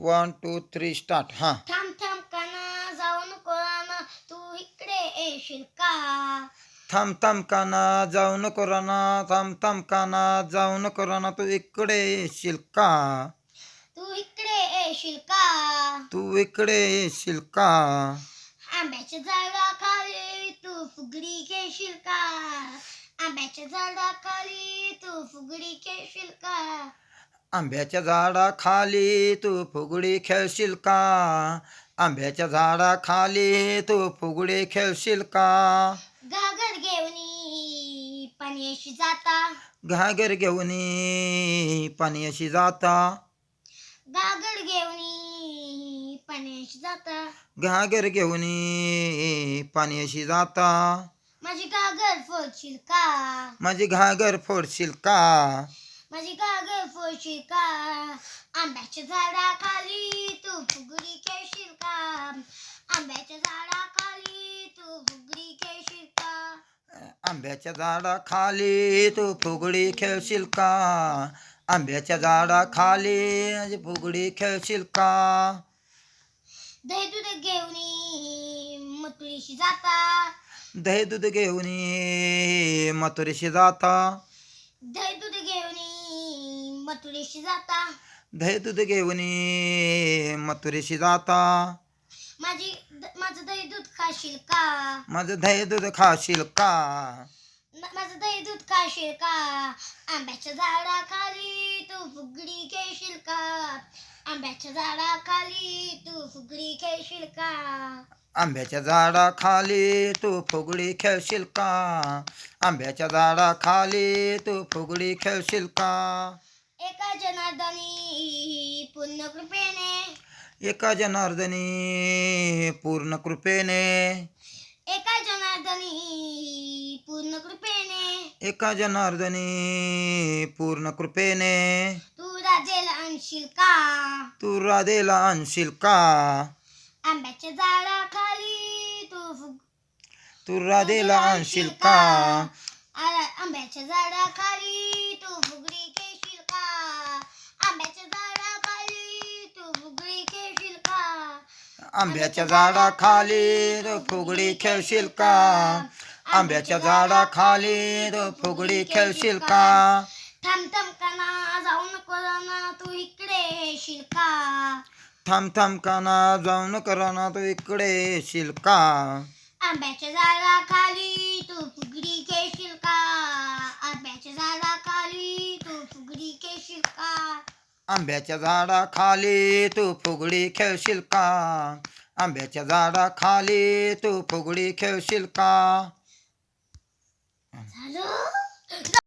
One two three start हां थांब थांब काना जाऊ नको ना तू इकडे येशील का थांब थांब काना जाऊ नको राना थांब थांब काना जाऊ नको राना तू इकडे येशील का तू इकडे येशील का तू इकडे येशील का आंब्याच्या झाडाखाली तू फुगडी खेळशील का आंब्याच्या झाडाखाली तू फुगडी खेळशील का आंब्याच्या झाडाखाली तू फुगडी खेळशील का? आंब्याच्या झाडाखाली तू फुगडी खेळशील का? घागर घेऊन पाण्याशी जाता. घागर घेऊन पाण्याशी जाता. घागर घेऊन पाण्याशी जाता. घागर घेऊन पाण्याशी जाता. माझी घागर फोडशील का? माझी घागर फोडशील का? माझी घागर फोडशील का? आंब्याच्या झाडाखाली तू फुगडी खेळशील का? आंब्याच्या झाडाखाली तू फुगडी खेळशील का? आंब्याच्या झाडाखाली तू फुगडी खेळशील का? आंब्याच्या झाडाखाली फुगडी खेळशील का? दही दूध घेऊन मथुरीशी जाता. दही दूध घेऊन मथुरीशी जाता. दही मथुरीशी जाता? दही दूध घेऊन मथुरीशी जाता. माझी द- माझं दही दूध खाशील का? माझं दही दूध खाशील का? म- माझं दही दूध खाशील का? आंब्याच्या झाडाखाली तू फुगडी खेळशील का? आंब्याच्या झाडाखाली तू फुगडी खेळशील का? आंब्याच्या झाडाखाली तू फुगडी खेळशील का? आंब्याच्या झाडाखाली तू फुगडी खेळशील का? एका जनार्दनी पूर्ण कृपेने. एका जनार्दनी पूर्ण कृपेने. एका जनार्दनी पूर्ण कृपेने. एका जनार्दनी पूर्ण कृपेने. तू राजेला आणशील का? तू राधेला आणशील का? आंब्याच्या झाडाखाली तू फुग तू राधेला आणशील का? आंब्याच्या झाडाखाली तू फुगडी खेळशील का आंब्याच्या झाडाखाली तू फुगडी खेळशील का आंब्याच्या झाडाखाली तू फुगडी खेळशील का? आंब्याच्या झाडाखाली तू फुगडी खेळशील का? थांब थांब काना जाऊ नको ना तू इकडे येशील का? थांब थांब काना जाऊ नको राना तू इकडे येशील का? आंब्याच्या झाडाखाली तू फुगडी खेळशील का आंब्याच्या झाडाखाली तू फुगडी खेळशील का आंब्याच्या झाडाखाली तू फुगडी खेळशील का? आंब्याच्या झाडाखाली तू फुगडी खेळशील का?